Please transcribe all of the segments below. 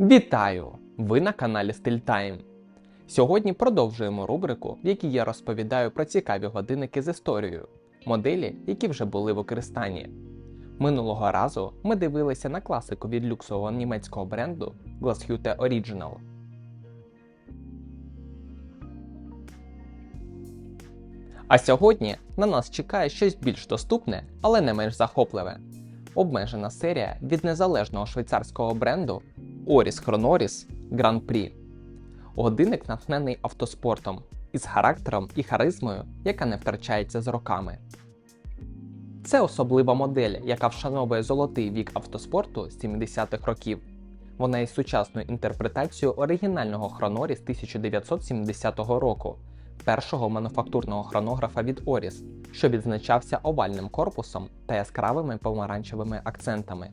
Вітаю! Ви на каналі StillTime. Сьогодні продовжуємо рубрику, в якій я розповідаю про цікаві годинники з історією, моделі, які вже були в використанні. Минулого разу ми дивилися на класику від люксового німецького бренду Glashütte Original. А сьогодні на нас чекає щось більш доступне, але не менш захопливе. Обмежена серія від незалежного швейцарського бренду Oris Chronoris Grand Prix. Годинник натхнений автоспортом із характером і харизмою, яка не втрачається з роками. Це особлива модель, яка вшановує золотий вік автоспорту з 70-х років. Вона є сучасною інтерпретацією оригінального хронорі з 1970 року, першого мануфактурного хронографа від Оріс, що відзначався овальним корпусом та яскравими помаранчевими акцентами.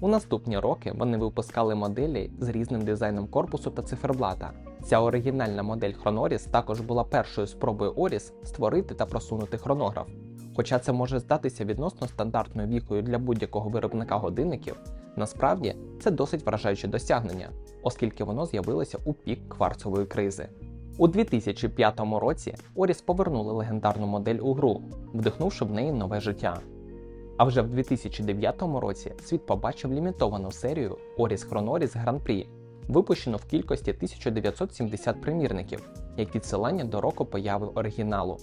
У наступні роки вони випускали моделі з різним дизайном корпусу та циферблата. Ця оригінальна модель Chronoris також була першою спробою Оріс створити та просунути хронограф. Хоча це може здатися відносно стандартною вікою для будь-якого виробника годинників, насправді це досить вражаюче досягнення, оскільки воно з'явилося у пік кварцової кризи. У 2005 році Оріс повернули легендарну модель у гру, вдихнувши в неї нове життя. А вже в 2009 році світ побачив лімітовану серію Oris Chronoris Grand Prix, випущену в кількості 1970 примірників, як відсилання до року появи оригіналу.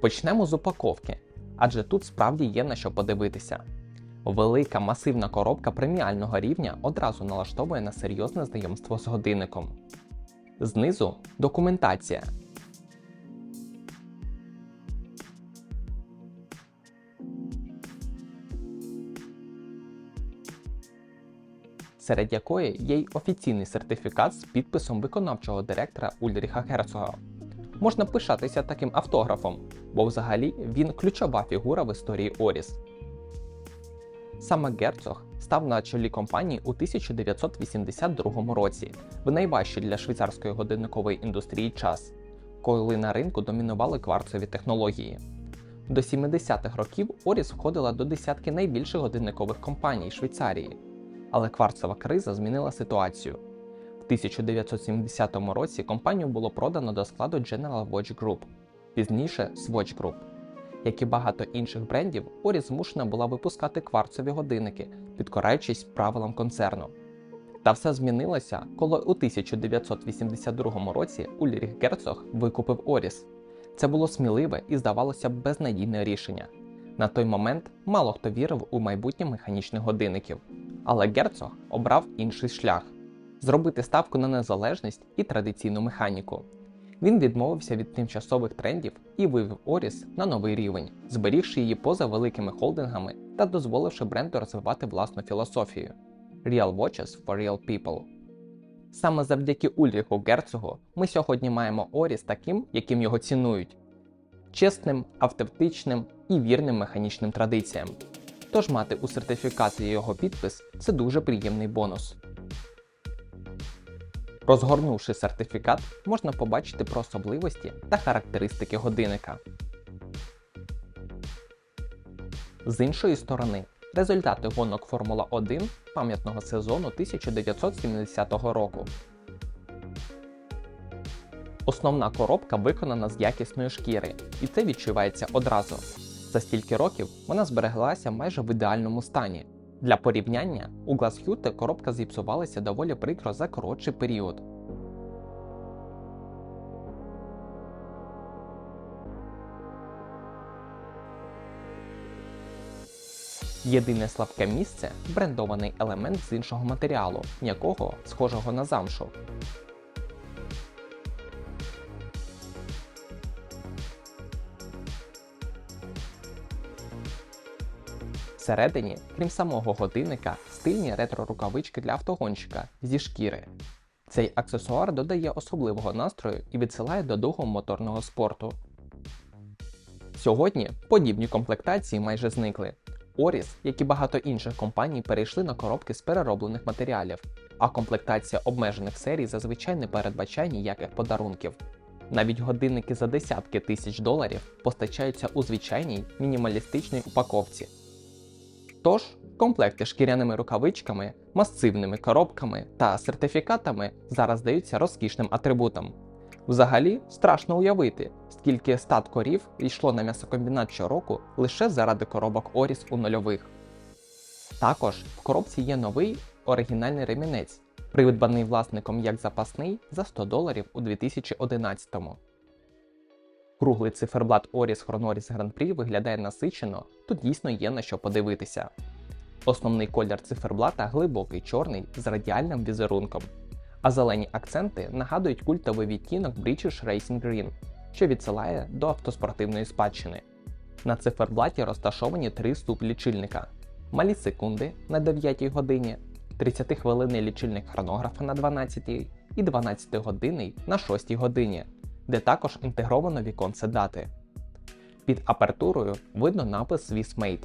Почнемо з упаковки, адже тут справді є на що подивитися. Велика масивна коробка преміального рівня одразу налаштовує на серйозне знайомство з годинником. Знизу документація. Серед якої є й офіційний сертифікат з підписом виконавчого директора Ульріха Герцога. Можна пишатися таким автографом, бо взагалі він ключова фігура в історії Оріс. Саме Герцог став на чолі компанії у 1982 році, в найважчий для швейцарської годинникової індустрії час, коли на ринку домінували кварцові технології. До 70-х років Оріс входила до десятки найбільших годинникових компаній Швейцарії, але кварцова криза змінила ситуацію. В 1970 році компанію було продано до складу General Watch Group, пізніше Swatch Group. Як і багато інших брендів, Оріс змушена була випускати кварцові годинники, підкораючись правилам концерну. Та все змінилося, коли у 1982 році Ульріх Герцог викупив Оріс. Це було сміливе і, здавалося безнадійне рішення. На той момент мало хто вірив у майбутнє механічних годинників, але Герцог обрав інший шлях зробити ставку на незалежність і традиційну механіку. Він відмовився від тимчасових трендів і вивів Оріс на новий рівень, зберігши її поза великими холдингами та дозволивши бренду розвивати власну філософію Real Watches for Real People. Саме завдяки Ульріху Герцогу ми сьогодні маємо Оріс таким, яким його цінують чесним, автентичним і вірним механічним традиціям. Тож мати у сертифікаті його підпис це дуже приємний бонус. Розгорнувши сертифікат, можна побачити про особливості та характеристики годинника. З іншої сторони, результати гонок Формула 1 пам'ятного сезону 1970 року. Основна коробка виконана з якісної шкіри, і це відчувається одразу. За стільки років вона збереглася майже в ідеальному стані. Для порівняння, у Glashütte коробка зіпсувалася доволі прикро за коротший період. Єдине слабке місце брендований елемент з іншого матеріалу, м'якого, схожого на замшу. Всередині, крім самого годинника, стильні ретро-рукавички для автогонщика зі шкіри. Цей аксесуар додає особливого настрою і відсилає до духу моторного спорту. Сьогодні подібні комплектації майже зникли. Оріс, як і багато інших компаній, перейшли на коробки з перероблених матеріалів, а комплектація обмежених серій зазвичай не передбачає ніяких подарунків. Навіть годинники за десятки тисяч доларів постачаються у звичайній мінімалістичній упаковці. Тож, Комплекти шкіряними рукавичками, масивними коробками та сертифікатами зараз здаються розкішним атрибутом. Взагалі, страшно уявити, скільки стат корів йшло на м'ясокомбінат щороку лише заради коробок Оріс у нульових. Також в коробці є новий оригінальний ремінець, придбаний власником як запасний за 100 доларів у 2011-му. Круглий циферблат Chronoris Grand Prix виглядає насичено, тут дійсно є на що подивитися. Основний колір циферблата глибокий чорний з радіальним візерунком, а зелені акценти нагадують культовий відтінок British Racing Green, що відсилає до автоспортивної спадщини. На циферблаті розташовані три ступ лічильника: малі секунди на 9 годині, 30-хвилинний лічильник хронографа на 12 і 12-годинний на 6 годині, де також інтегровано віконце дати. Під апертурою видно напис Swiss Made.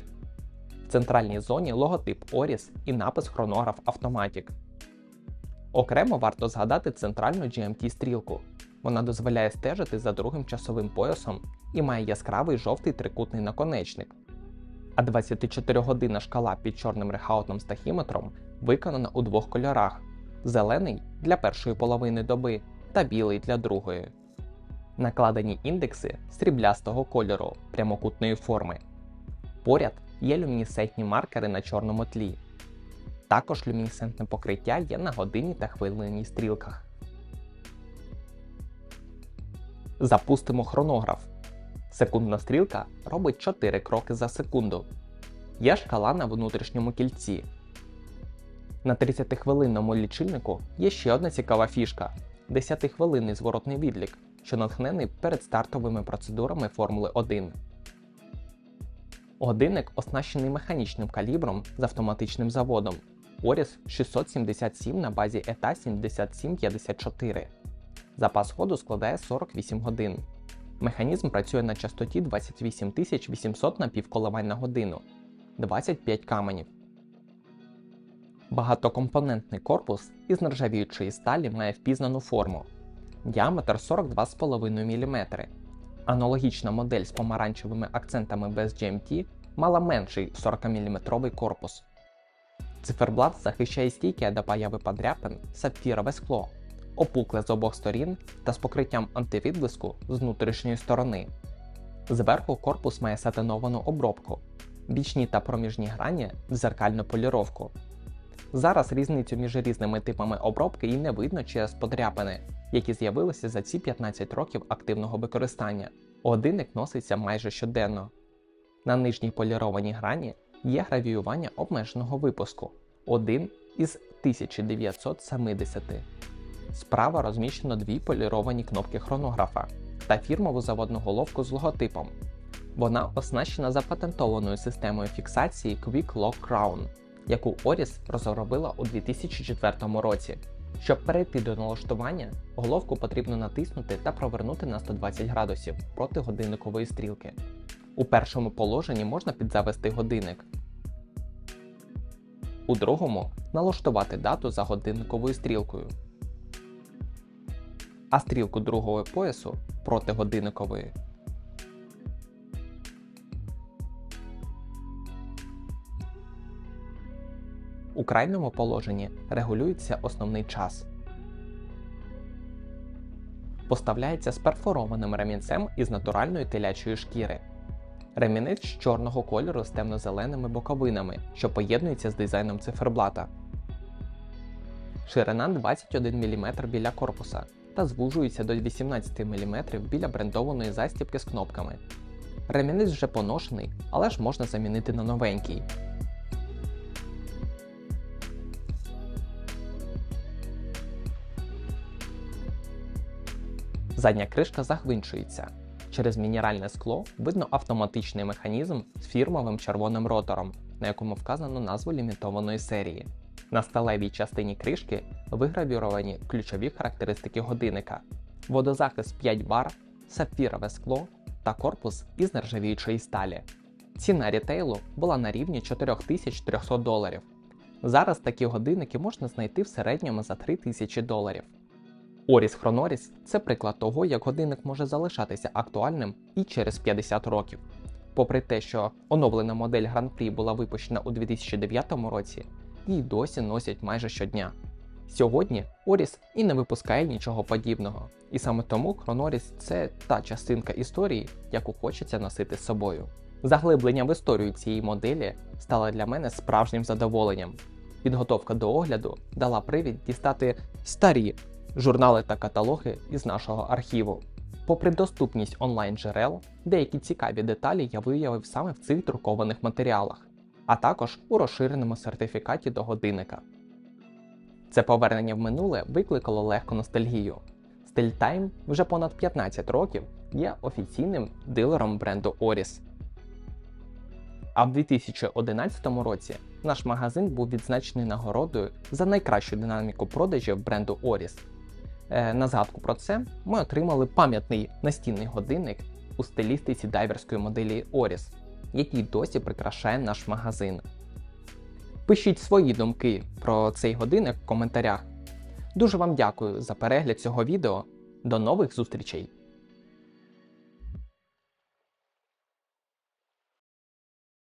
В центральній зоні логотип Oris і напис Chronograph Automatic. Окремо варто згадати центральну GMT-стрілку. Вона дозволяє стежити за другим часовим поясом і має яскравий жовтий трикутний наконечник. А 24-годинна шкала під чорним рехаутним з тахіметром виконана у двох кольорах: зелений для першої половини доби та білий для другої. Накладені індекси сріблястого кольору прямокутної форми. Поряд є люмінесцентні маркери на чорному тлі. Також люмінесцентне покриття є на годині та хвилинній стрілках. Запустимо хронограф. Секундна стрілка робить 4 кроки за секунду. Є шкала на внутрішньому кільці. На 30-хвилинному лічильнику є ще одна цікава фішка 10-хвилинний зворотний відлік, що натхнений перед стартовими процедурами Формули 1. Годинник оснащений механічним калібром з автоматичним заводом Oris 677 на базі ETA 7754. Запас ходу складає 48 годин. Механізм працює на частоті 28800 напівколивань на годину 25 каменів. Багатокомпонентний корпус із нержавіючої сталі має впізнану форму. Діаметр 42,5 мм. Аналогічна модель з помаранчевими акцентами без GMT мала менший 40-мм корпус. Циферблат захищає стійке до появи подряпин сапфірове скло, опукле з обох сторін та з покриттям антивідблиску з внутрішньої сторони. Зверху корпус має сатиновану обробку, бічні та проміжні грані дзеркальну поліровку. Зараз різницю між різними типами обробки і не видно через подряпини, які з'явилися за ці 15 років активного використання. Годинник носиться майже щоденно. На нижній полірованій грані є гравіювання обмеженого випуску 1 із 1970. Справа розміщено дві поліровані кнопки хронографа та фірмову заводну головку з логотипом. Вона оснащена запатентованою системою фіксації Quick Lock Crown, яку Oris розробила у 2004 році. Щоб перейти до налаштування, головку потрібно натиснути та провернути на 120 градусів проти годинникової стрілки. У першому положенні можна підзавести годинник. У другому налаштувати дату за годинниковою стрілкою. А стрілку другого поясу проти годинникової. У крайньому положенні регулюється основний час. Поставляється з перфорованим ремінцем із натуральної телячої шкіри. Ремінець чорного кольору з темно-зеленими боковинами, що поєднується з дизайном циферблата. Ширина 21 мм біля корпуса та звужується до 18 мм біля брендованої застібки з кнопками. Ремінець вже поношений, але ж можна замінити на новенький. Задня кришка загвинчується. Через мінеральне скло видно автоматичний механізм з фірмовим червоним ротором, на якому вказано назву лімітованої серії. На сталевій частині кришки вигравіровані ключові характеристики годинника: водозахист 5 бар, сапфірове скло та корпус із нержавіючої сталі. Ціна рітейлу була на рівні 4300 доларів. Зараз такі годинники можна знайти в середньому за 3000 доларів. Оріс Хроноріс це приклад того, як годинник може залишатися актуальним і через 50 років. Попри те, що оновлена модель Grand-Prix була випущена у 2009 році, її досі носять майже щодня. Сьогодні Оріс і не випускає нічого подібного, і саме тому Хроноріс це та частинка історії, яку хочеться носити з собою. Заглиблення в історію цієї моделі стало для мене справжнім задоволенням. Підготовка до огляду дала привід дістати старі журнали та каталоги із нашого архіву. Попри доступність онлайн джерел, деякі цікаві деталі я виявив саме в цих друкованих матеріалах, а також у розширеному сертифікаті до годинника. Це повернення в минуле викликало легку ностальгію. StyleTime вже понад 15 років є офіційним дилером бренду Oris. А в 2011 році наш магазин був відзначений нагородою за найкращу динаміку продажів бренду Oris. Е, на згадку про це ми отримали пам'ятний настінний годинник у стилістиці дайверської моделі Оріс, який досі прикрашає наш магазин. Пишіть свої думки про цей годинник в коментарях. Дуже вам дякую за перегляд цього відео. До нових зустрічей!